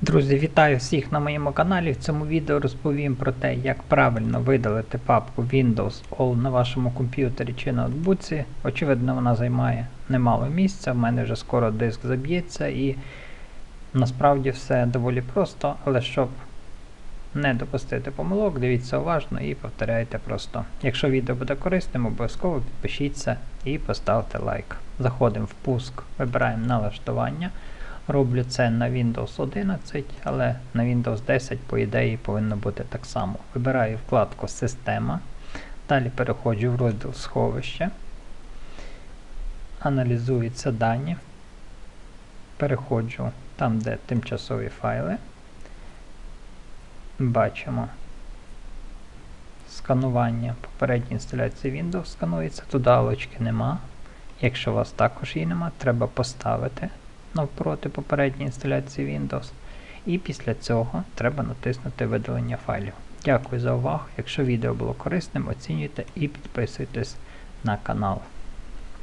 Друзі, вітаю всіх на моєму каналі. В цьому відео розповім про те, як правильно видалити папку Windows All на вашому комп'ютері чи ноутбуці. Очевидно, вона займає немало місця, в мене вже скоро диск заб'ється і насправді все доволі просто, але щоб не допустити помилок, дивіться уважно і повторяйте просто. Якщо відео буде корисним, обов'язково підпишіться і поставте лайк. Заходимо в пуск, вибираємо налаштування. Роблю це на Windows 11, але на Windows 10, по ідеї, повинно бути так само. Вибираю вкладку Система. Далі переходжу в розділ Сховище. Аналізуються дані. Переходжу там, де тимчасові файли. Бачимо сканування попередньої інсталяції Windows сканується, туди галочки нема. Якщо у вас також її нема, треба поставити навпроти попередньої інсталяції Windows. І після цього треба натиснути видалення файлів. Дякую за увагу. Якщо відео було корисним, оцінюйте і підписуйтесь на канал.